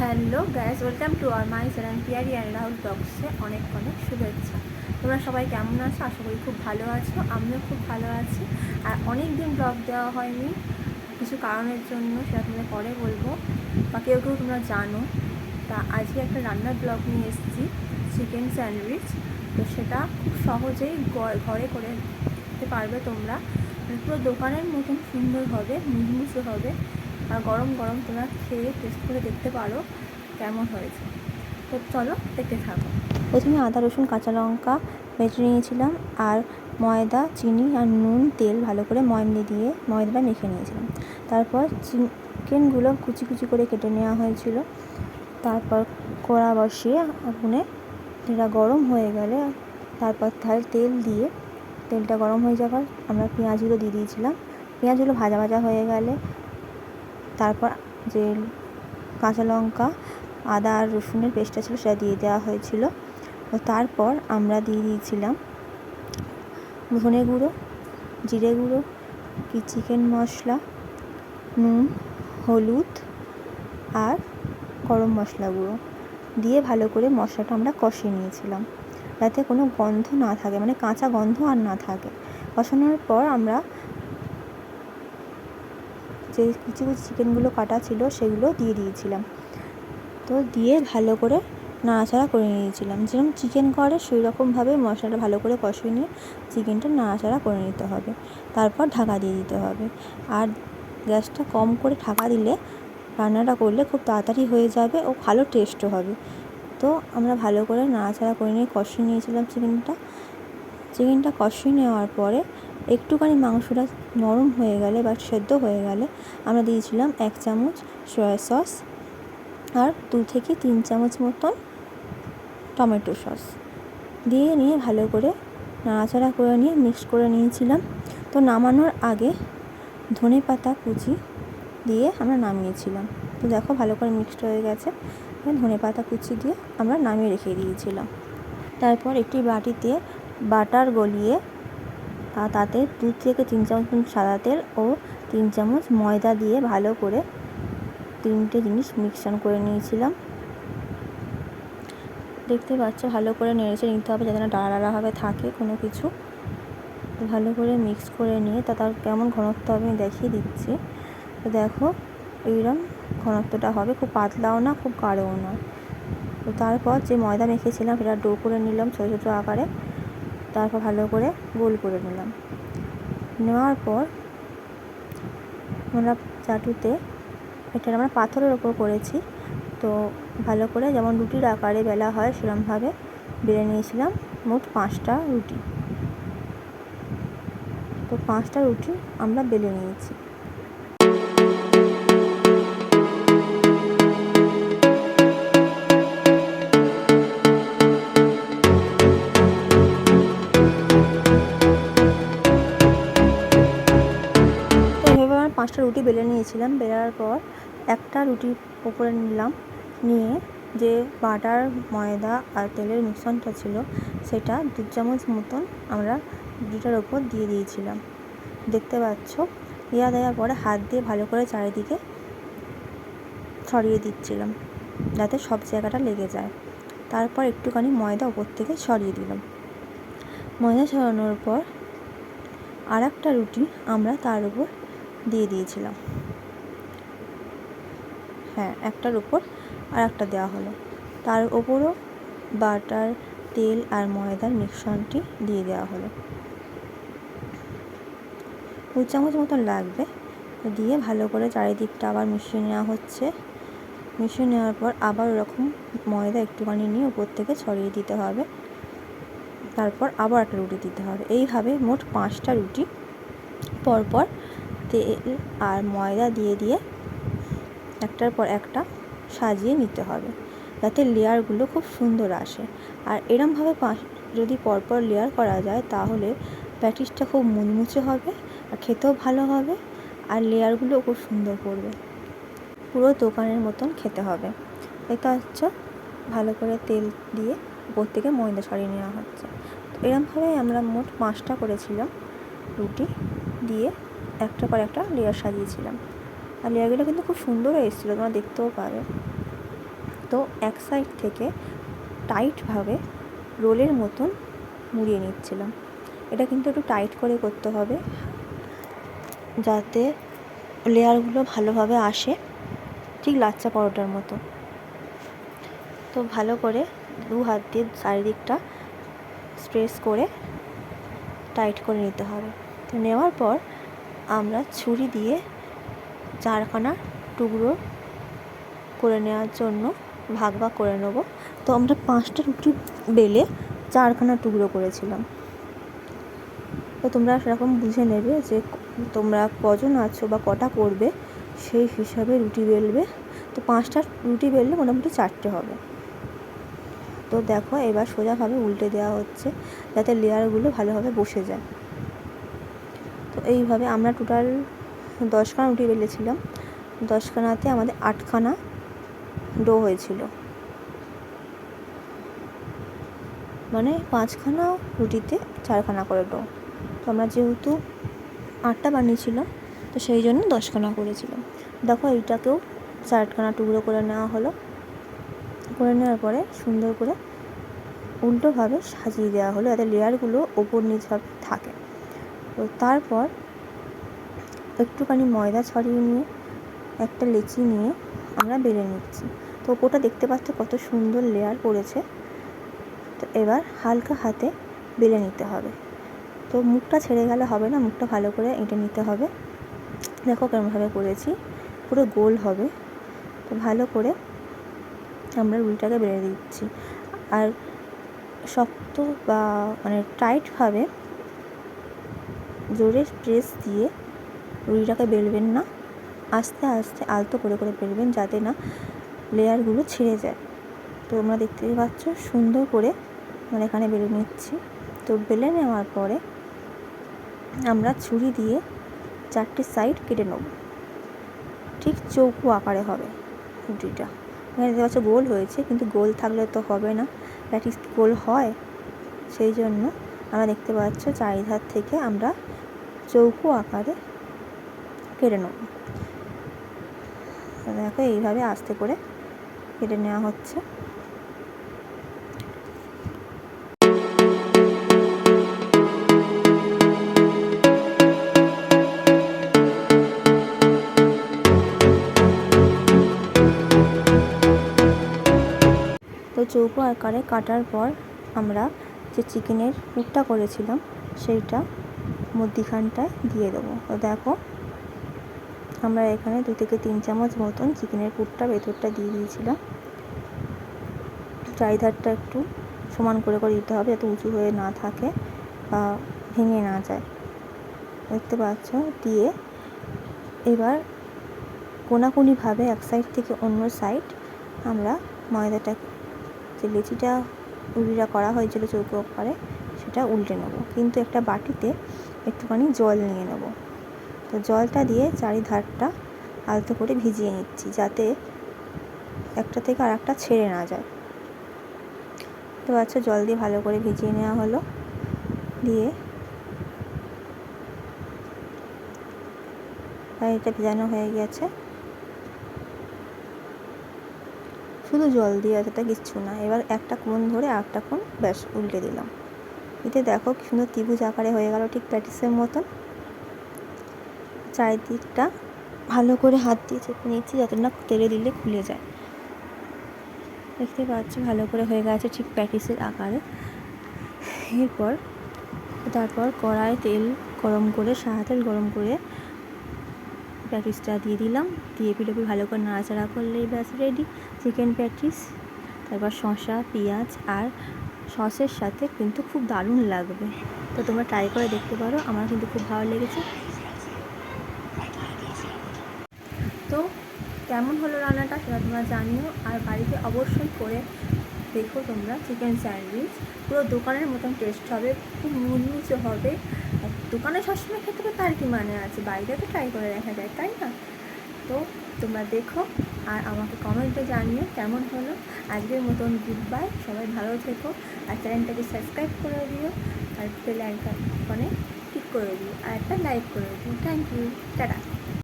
Hello guys welcome to our my channel Piyari and Rahul ব্লগসে অনেক অনেক শুভেচ্ছা। তোমরা সবাই কেমন আছো? আশা করি খুব ভালো আছো, আমিও খুব ভালো আছি। আর অনেক দিন ব্লগ দেওয়া হয়নি, কিছু কারণের জন্য সেটা তোমাদের পরে বলব বা কেউ কেউ তোমরা জানো। তা আজকে একটা রান্নার ব্লগ নিয়ে এসেছি, চিকেন স্যান্ডউইচ। তো সেটা খুব সহজেই ঘরে করে পারবে তোমরা। মানে পুরো দোকানের মতন সুন্দর হবে মুসমুসে হবে। গরম গরম তোমরা খেয়ে টেস্ট করে দেখতে পারো কেমন হয়েছে। তো চলো দেখতে থাকো। প্রথমে আদা, রসুন, কাঁচা লঙ্কা বেটে নিয়েছিলাম আর ময়দা, চিনি আর নুন, তেল ভালো করে ময়মনি দিয়ে, ময়দাটা মেখে নিয়েছিলাম। তারপর চিকেনগুলো কুচি কুচি করে কেটে নেওয়া হয়েছিল। তারপর কড়া বসিয়ে আগুনে তেলটা গরম হয়ে গেলে তারপর তাহলে তেল দিয়ে, তেলটা গরম হয়ে যাবার আমরা পেঁয়াজগুলো দিয়ে দিয়েছিলাম। পেঁয়াজগুলো ভাজা ভাজা হয়ে গেলে তারপর যে কাঁচা লঙ্কা, আদা আর রসুনের পেস্টটা ছিল সেটা দিয়ে দেওয়া হয়েছিল। তারপর আমরা দিয়ে দিয়েছিলাম ধনে গুঁড়ো, জিরে গুঁড়ো, কি চিকেন মশলা, নুন, হলুদ আর গরম মশলা গুঁড়ো দিয়ে ভালো করে মশলাটা আমরা কষিয়ে নিয়েছিলাম যাতে কোনো গন্ধ না থাকে মানে কাঁচা গন্ধ আর না থাকে। কষানোর পর আমরা যে কিছু কিছু চিকেনগুলো কাটা ছিল সেগুলো দিয়ে দিয়েছিলাম। তো দিয়ে ভালো করে নাড়াচাড়া করে নিয়েছিলাম। যেরকম চিকেন করে সেই রকমভাবে মশলাটা ভালো করে কষিয়ে নিয়ে চিকেনটা নাড়াচাড়া করে নিতে হবে। তারপর ঢাকা দিয়ে দিতে হবে। আর গ্যাসটা কম করে ঢাকা দিলে রান্নাটা করলে খুব তাড়াতাড়ি হয়ে যাবে ও ভালো টেস্টও হবে। তো আমরা ভালো করে নাড়াচাড়া করে নিয়ে কষিয়ে নিয়েছিলাম চিকেনটা। চিকেনটা কষিয়ে নেওয়ার পরে একটুখানি মাংসটা নরম হয়ে গেলে বা সেদ্ধ হয়ে গেলে আমরা দিয়েছিলাম এক চামচ সয়া সস আর দু থেকে তিন চামচ মতন টমেটো সস দিয়ে নিয়ে ভালো করে নাড়াচাড়া করে নিয়ে মিক্স করে নিয়েছিলাম। তো নামানোর আগে ধনে পাতা কুচি দিয়ে আমরা নামিয়েছিলাম। তো দেখো ভালো করে মিক্সড হয়ে গেছে। ধনে পাতা কুচি দিয়ে আমরা নামিয়ে রেখে দিয়েছিলাম। তারপর একটি বাটিতে বাটার গলিয়ে তা তাতে দু থেকে তিন চামচ সাদা তেল ও তিন চামচ ময়দা দিয়ে ভালো করে তিনটে জিনিস মিক্সচার করে নিয়েছিলাম। দেখতে পাচ্ছ, ভালো করে নেড়েচে নিতে হবে যাতে না ডালা ডালাভাবে থাকে কোনো কিছু। ভালো করে মিক্স করে নিয়ে, তা তার কেমন ঘনত্ব হবে আমি দেখিয়ে দিচ্ছি। তো দেখো এইরকম ঘনত্বটা হবে, খুব পাতলাও না, খুব গাঢ়ও না। তো তারপর যে ময়দা মেখেছিলাম, সেটা ডো করে নিলাম ছোটো ছোটো আকারে। তারপর ভালো করে গোল করে নিলাম। নেওয়ার পর আমরা চাটুতে এটা আমরা পাথরের ওপর করেছি। তো ভালো করে যেমন রুটির আকারে বেলা হয় সেরকমভাবে বেলে নিয়েছিলাম মোট পাঁচটা রুটি। তো পাঁচটা রুটি আমরা বেলে নিয়েছি। পাঁচটা রুটি বেলে নিয়েছিলাম। বেলার পর একটা রুটি ওপরে নিলাম, নিয়ে যে বাটার, ময়দা আর তেলের মিশ্রণটা ছিল, সেটা দু চামচ মতন আমরা রুটিটার ওপর দিয়ে দিয়েছিলাম। দেখতে পাচ্ছ দেওয়া দেওয়ার পরে হাত দিয়ে ভালো করে চারিদিকে ছড়িয়ে দিচ্ছিলাম, যাতে সব জায়গাটা লেগে যায়। তারপর একটুখানি ময়দা ওপর থেকে ছড়িয়ে দিলাম। ময়দা ছড়ানোর পর আর একটা রুটি আমরা তার উপর দিয়ে দিয়েছিলাম। হ্যাঁ একটার উপর আর একটা দেওয়া হলো। তার ওপরও বাটার, তেল আর ময়দার মিশ্রণটি দিয়ে দেওয়া হলো। দু চামচ মতন লাগবে। দিয়ে ভালো করে চারিদিকটা আবার মিশিয়ে নেওয়া হচ্ছে। মিশিয়ে নেওয়ার পর আবার ওরকম ময়দা একটুখানি নিয়ে উপর থেকে ছড়িয়ে দিতে হবে। তারপর আবার একটা রুটি দিতে হবে। এইভাবে মোট পাঁচটা রুটি পরপর তেল আর ময়দা দিয়ে দিয়ে একটার পর একটা সাজিয়ে নিতে হবে। যাতে লেয়ারগুলো খুব সুন্দর আসে। আর এরমভাবে পাঁচ যদি পরপর লেয়ার করা যায়, তাহলে প্যাটিসটা খুব মুচমুচে হবে আর খেতেও ভালো হবে আর লেয়ারগুলোও খুব সুন্দর পড়বে পুরো দোকানের মতন খেতে হবে। দেখতে পাচ্ছ? ভালো করে তেল দিয়ে উপর থেকে ময়দা ছড়িয়ে নেওয়া হচ্ছে। তো এরমভাবে আমরা মোট পাঁচটা করেছিলাম। রুটি দিয়ে একটা পর একটা লেয়ার সাজিয়েছিলাম। আর লেয়ারগুলো কিন্তু খুব সুন্দর এসেছিল, তোমরা দেখতেও পাবে। তো এক সাইড থেকে টাইটভাবে রোলের মতন মুড়িয়ে নিচ্ছিলাম। এটা কিন্তু একটু টাইট করে করতে হবে, যাতে লেয়ারগুলো ভালোভাবে আসে ঠিক লাচ্চা পরোটার মতো। তো ভালো করে দু হাত দিয়ে চারিদিকটা স্প্রেস করে টাইট করে নিতে হবে। তো নেওয়ার পর আমরা ছুরি দিয়ে চারখানা টুকরো করে নেওয়ার জন্য ভাগ ভাগ করে নেব। তো আমরা পাঁচটা রুটি বেলে চারখানা টুকরো করেছিলাম। তো তোমরা সেরকম বুঝে নেবে যে তোমরা কজন আছো বা কটা করবে, সেই হিসাবে রুটি বেলবে। তো পাঁচটা রুটি বেললে মোটামুটি চারটে হবে। তো দেখো এবার সোজাভাবে উল্টে দেওয়া হচ্ছে, যাতে লেয়ারগুলো ভালোভাবে বসে যায়। এইভাবে আমরা টোটাল দশখানা রুটি বেলেছিলাম দশখানাতে আমাদের আটখানা ডো হয়েছিল। মানে পাঁচখানা রুটিতে চারখানা করে ডো। তো আমরা যেহেতু আটটা বানিয়েছিলাম, তো সেই জন্য দশখানা করেছিলাম। দেখো, এইটাকেও চারখানা টুকরো করে নেওয়া হলো। করে নেওয়ার পরে সুন্দর করে উল্টোভাবে সাজিয়ে দেওয়া হলো। যাতে লেয়ারগুলো ওপর নিচভাবে থাকে। তো তারপর একটুখানি ময়দা ছড়িয়ে নিয়ে, একটা লেচি নিয়ে আমরা বেলে নিচ্ছি। তো ওপরটা দেখতে পাচ্ছ কত সুন্দর লেয়ার পড়েছে। তো এবার হালকা হাতে বেলে নিতে হবে। তো মুখটা ছেড়ে গেলে হবে না, মুখটা ভালো করে এঁটে নিতে হবে। দেখো কেমনভাবে করেছি, পুরো গোল হবে। তো ভালো করে আমরা রুটিটাকে বেড়ে দিচ্ছি। আর শক্ত বা মানে টাইটভাবে জোরে প্রেস দিয়ে রুটিটাকে বেলবেন না। আস্তে আস্তে আলতো করে করে বেলবেন যাতে না লেয়ারগুলো ছিঁড়ে যায়। তো তোমরা দেখতে পাচ্ছ সুন্দর করে আমরা এখানে বেলে নিচ্ছি। তো বেলে নেওয়ার পরে আমরা ছুরি দিয়ে চারটে সাইড কেটে নেব। ঠিক চৌকো আকারে হবে রুটিটা এখানে দেখতে পাচ্ছ গোল হয়েছে, কিন্তু গোল থাকলে তো হবে না। প্যাটিস গোল হয়। সেই জন্য আমরা দেখতে পাচ্ছ চারিধার থেকে আমরা চৌকো আকারে কেটে নেব। দেখো, এইভাবে আস্তে করে কেটে নেওয়া হচ্ছে। তো চৌকো আকারে কাটার পর আমরা যে চিকেনের পুরটা করেছিলাম, সেইটা মধ্যিখানটায় দিয়ে দেবো। তো দেখো, আমরা এখানে দু থেকে তিন চামচ মতন চিকেনের পুরটা ভেতরটা দিয়ে দিয়েছিলাম। চারিধারটা একটু সমান করে করে দিতে হবে যাতে উঁচু হয়ে না থাকে বা ভেঙে না যায়। দেখতে পাচ্ছ? দিয়ে এবার কোনাকুনিভাবে এক সাইড থেকে অন্য সাইড আমরা ময়দাটা, যে লেচিটা রুটিটা করা হয়েছিল চৌকো আকারে সেটা উল্টে নেব। কিন্তু একটা বাটিতে একটুখানি জল নিয়ে নেব। তো জলটা দিয়ে চারিধারটা আলতো করে ভিজিয়ে নিচ্ছি যাতে একটা থেকে আর একটা ছেড়ে না যায়। তো আচ্ছা জল দিয়ে ভালো করে ভিজিয়ে নেওয়া হলো। দিয়ে এটা ভেজানো হয়ে গেছে। শুধু জল দিয়ে এতটা কিচ্ছু না, এবার একটা কোণ ধরে আর একটা কোণ ব্যাস, উল্টে দিলাম। এতে দেখো কি সুন্দর ত্রিভুজ আকারে হয়ে গেল ঠিক প্যাটিসের মতন। চারিদিকটা ভালো করে হাত দিয়ে চেপে নিচ্ছি যাতে না তেলে দিলে খুলে যায়। দেখতে পাচ্ছি ভালো করে হয়ে গেছে ঠিক প্যাটিসের আকারে। এরপর, তারপর কড়ায় তেল গরম করে, সাদা তেল গরম করে প্যাটিসটা দিয়ে দিলাম। দিয়ে পিঠে ভালো করে নাড়াচাড়া করলেই ব্যাস রেডি চিকেন প্যাটিস তারপর শসা, পেঁয়াজ আর সসের সাথে কিন্তু খুব দারুণ লাগবে। তো তোমরা ট্রাই করে দেখতে পারো, আমার কিন্তু খুব ভালো লেগেছে। তো কেমন হলো রান্নাটা সেটা তোমরা জানিও, আর বাড়িতে অবশ্যই করে দেখো তোমরা চিকেন স্যান্ডউইচ পুরো দোকানের মতন টেস্ট হবে, খুব মুচমুচে হবে। দোকানে সবসময় খেতে হবে তার কি মানে আছে বাড়িতে তো ট্রাই করে দেখা যায়, তাই না? তো তোমরা দেখো আর আমাকে কমেন্টে জানিও কেমন হলো। আজকের মতন গুড বাই সবাই ভালো থেকো আর চ্যানেলটাকে সাবস্ক্রাইব করে দিও আর বেল আইকনে ঠিক করে দিও আর একটা লাইক করে দিও। Thank you tata.